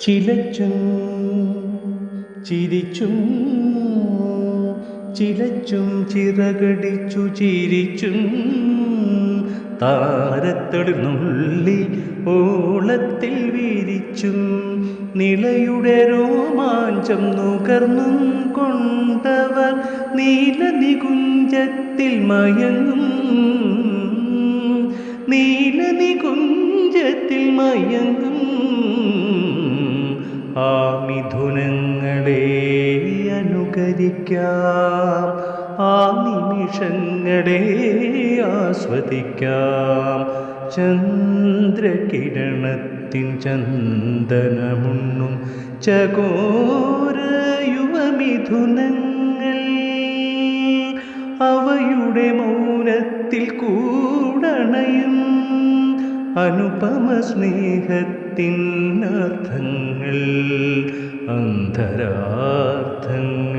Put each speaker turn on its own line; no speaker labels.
ചിലച്ചും ചിരിച്ചും ചിലച്ചും ചിറകടിച്ചു ചിരിച്ചും താരത്തടുന്നുള്ളി ഓളത്തിൽ വിരിച്ചും നിളയുടെ രോമാഞ്ചം നുകർന്നും കൊണ്ടവർ നീല നികുഞ്ചത്തിൽ മയങ്ങും. നീല നികുഞ്ചത്തിൽ മയങ്ങും. ആ മിഥുനങ്ങളെ അനുകരിക്കാം. ആ നിമിഷങ്ങളെ ആസ്വദിക്കാം. ചന്ദ്രകിരണത്തിൻ ചന്ദനമുണ്ണും ചകോര യുവമിഥുനങ്ങൾ അവയുടെ മൗനത്തിൽ കൂടണയും. അനുപമ സ്നേഹത്തിൻ തിന്നർത്ഥങ്ങൾ അന്തരാർത്ഥങ്ങൾ.